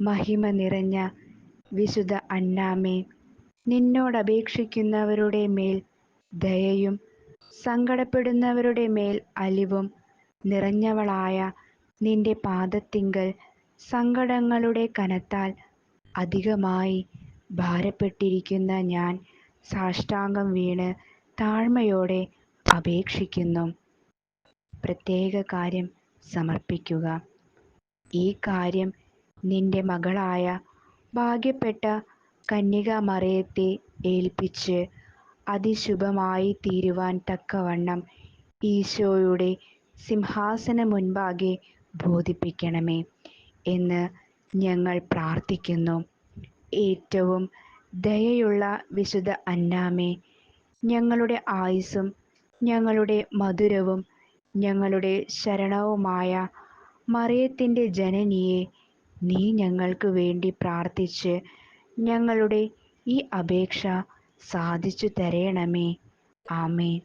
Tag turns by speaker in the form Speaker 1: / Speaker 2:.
Speaker 1: മഹിമ നിറഞ്ഞ വിശുദ്ധ അന്നാമേ നിന്നോടപേക്ഷിക്കുന്നവരുടെ മേൽ ദയയും സങ്കടപ്പെടുന്നവരുടെ മേൽ അലിവും നിറഞ്ഞവളായ നിന്റെ പാദത്തിങ്കൽ സങ്കടങ്ങളുടെ കനത്താൽ അധികമായി ഭാരപ്പെട്ടിരിക്കുന്ന ഞാൻ സാഷ്ടാംഗം വീണ് താഴ്മയോടെ അപേക്ഷിക്കുന്നു. പ്രത്യേക കാര്യം സമർപ്പിക്കുക. ഈ കാര്യം നിന്റെ മകളായ ഭാഗ്യപ്പെട്ട കന്യക മറിയത്തെ ഏൽപ്പിച്ച് അതിശുഭമായി തീരുവാൻ തക്കവണ്ണം ഈശോയുടെ സിംഹാസന മുൻപാകെ ബോധിപ്പിക്കണമേ എന്ന് ഞങ്ങൾ പ്രാർത്ഥിക്കുന്നു. ഏറ്റവും ദയയുള്ള വിശുദ്ധ അന്നാമേ ഞങ്ങളുടെ ആയുസ്സും ഞങ്ങളുടെ മധുരവും ഞങ്ങളുടെ ശരണവുമായ മറിയത്തിന്റെ ജനനിയെ നീ ഞങ്ങൾക്ക് വേണ്ടി പ്രാർത്ഥിച്ച് ഞങ്ങളുടെ ഈ അപേക്ഷ സാധിച്ചു തരയണമേ ആമേൻ.